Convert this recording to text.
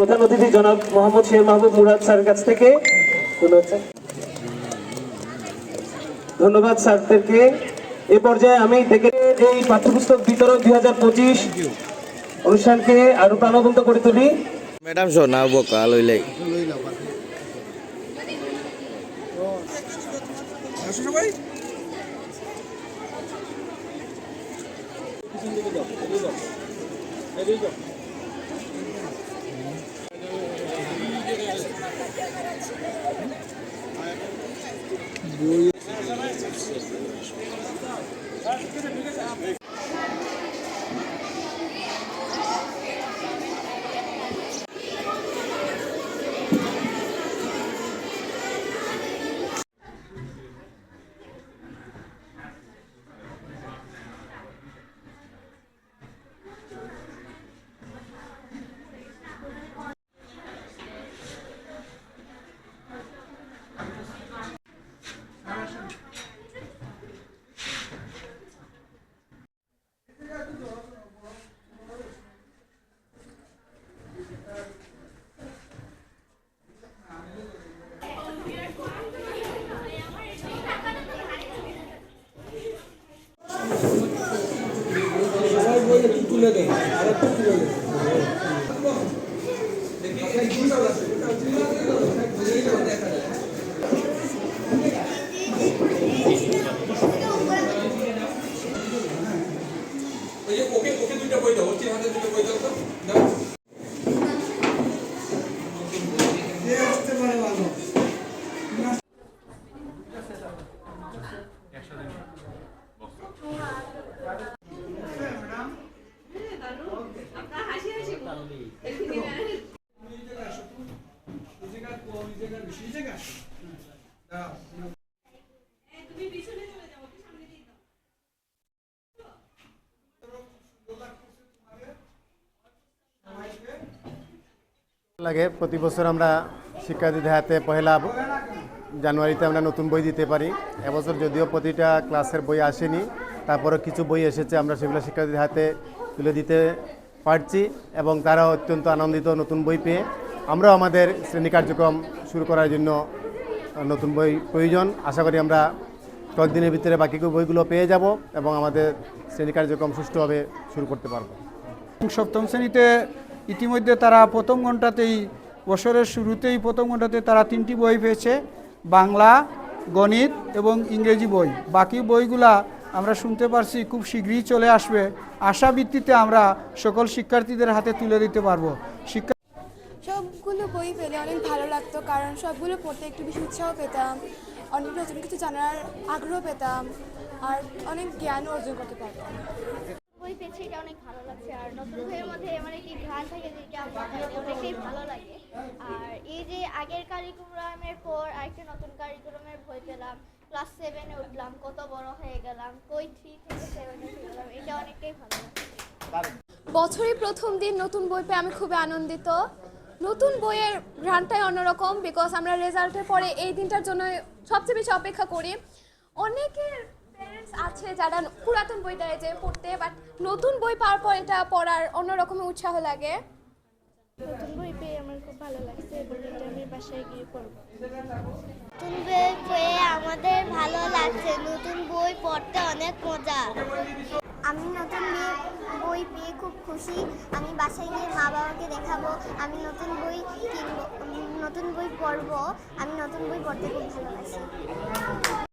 প্রধান অতিথি জনাব মোহাম্মদ শের মাহবুব মুরাদ স্যারের কাছ থেকে। ধন্যবাদ স্যার। স্যারদেরকে। এ পর্যায়ে আমি থেকে এই পাঠ্যপুস্তক বিতরণ দুই হাজার পঁচিশ অনুষ্ঠানকে আরও প্রাণবন্ত করে তুলি। ম্যাডাম সোনা লইলাই বই তুলে দেন আর একটু তুলে দেন দেখি লাগে, প্রতি বছর আমরা শিক্ষার্থীদের হাতে পহেলা জানুয়ারিতে আমরা নতুন বই দিতে পারি। এবছর যদিও প্রতিটা ক্লাসের বই আসেনি তারপরে কিছু বই এসেছে, আমরা সেগুলো শিক্ষার্থীদের হাতে তুলে দিতে পারছি এবং তারা অত্যন্ত আনন্দিত নতুন বই পেয়ে। আমরাও আমাদের শ্রেণি কার্যক্রম শুরু করার জন্য নতুন বই প্রয়োজন। আশা করি আমরা কয়েকদিনের ভিতরে বাকি বইগুলো পেয়ে যাব এবং আমাদের শ্রেণি কার্যক্রম সুষ্ঠুভাবে শুরু করতে পারব। সপ্তম শ্রেণীতে ইতিমধ্যে তারা প্রথম ঘন্টাতেই বছরের শুরুতেই প্রথম ঘন্টাতে তারা তিনটি বই পেয়েছে, বাংলা, গণিত এবং ইংরেজি বই। বাকি বইগুলা আমরা শুনতে পারছি খুব শীঘ্রই চলে আসবে। আশা ভিত্তিতে আমরা সকল শিক্ষার্থীদের হাতে তুলে দিতে পারব। শিক্ষা সবগুলো বই পেলে অনেক ভালো লাগতো কারণ সবগুলো পড়তে একটু বেশি উৎসাহ পেতাম অনেক নতুন কিছু জানার আগ্রহ পেতাম আর অনেক জ্ঞান অর্জন করতে পারতাম। বই পেয়েছি এটা অনেক ভালো লাগছে আর নতুন বইয়ের মধ্যে মানে কি ঘ্রাণ থাকে যেটা অনেকটাই ভালো লাগে। আর এই যে আগের কারিকুলামের পর আরেকটা নতুন কারিকুলামের বই পেলাম ক্লাস সেভেনে উঠলাম কত বড় হয়ে গেলাম কই থ্রি থেকে সেভেনে গেলাম এটা অনেকটাই ভালো লাগছে। বছরের প্রথম দিন নতুন বই পেয়ে আমি খুবই আনন্দিত। নতুন বইয়ের ঘ্রাণটাই অন্যরকম বিকজ আমরা রেজাল্টের পরে এই দিনটার জন্য সবচেয়ে বেশি অপেক্ষা করি। অনেকের প্যারেন্টস আছে যারা পুরাতন বইটা যে পড়তে বাট নতুন বই পাওয়ার পর এটা পড়ার অন্যরকম উৎসাহ লাগে। নতুন বই পেয়ে আমার খুব ভালো লাগছে এবং এটা আমি বাসায় গিয়ে পড়ব। নতুন বই পেয়ে আমাদের ভালো লাগছে নতুন বই পড়তে অনেক মজা। আমি নতুন বই বই পেয়ে খুব খুশি। আমি বাসায় গিয়ে মা বাবাকে দেখাবো। আমি নতুন বই কিনবো নতুন বই পড়ব। আমি নতুন বই পড়তে খুব ভালোবাসি।